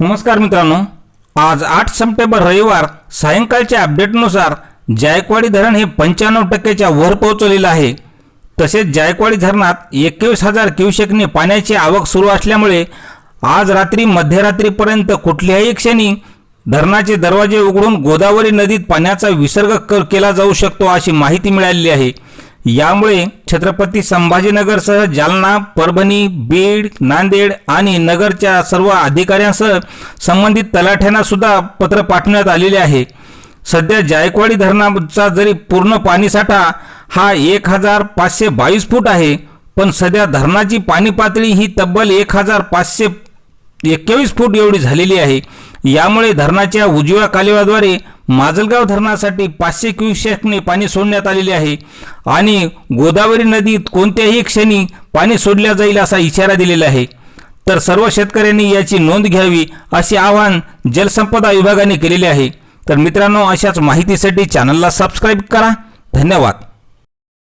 नमस्कार मित्रांनो आज आठ सप्टेंबर रविवार सायंकाळच्या अपडेटनुसार जायकवाडी धरण हे पंच्याण्णव टक्क्याच्या वर पोहोचलेलं आहे. तसेच जायकवाडी धरणात एकवीस हजार क्युसेकने पाण्याची आवक सुरू असल्यामुळे आज रात्री मध्यरात्रीपर्यंत कुठल्याही क्षणी धरणाचे दरवाजे उघडून गोदावरी नदीत पाण्याचा विसर्ग क- केला जाऊ शकतो अशी माहिती मिळालेली आहे. यामुळे छत्रपती संभाजीनगरसह जालना परभणी बीड नांदेड आणि नगरच्या सर्व अधिकाऱ्यांसह संबंधित तलाठ्यांना सुद्धा पत्र पाठवण्यात आलेले आहे. सध्या जायकवाडी धरणाचा जरी पूर्ण पाणीसाठा हा एक हजार पाचशे बावीस फूट आहे पण सध्या धरणाची पाणी पातळी ही तब्बल एक हजार पाचशे एकवीस फूट एवढी झालेली आहे. यामुळे धरणाच्या उजव्या कालव्याद्वारे माजलगाव धरणासाठी पाचशे क्युसेकने पाणी सोडण्यात आलेले आहे. आणि गोदावरी नदीत कोणत्याही क्षणी पाणी सोडल्या जाईल असा इशारा दिलेला आहे. तर सर्व शेतकऱ्यांनी याची नोंद घ्यावी असे आवाहन जलसंपदा विभागाने केलेले आहे. तर मित्रांनो अशाच माहितीसाठी चॅनलला सबस्क्राईब करा. धन्यवाद.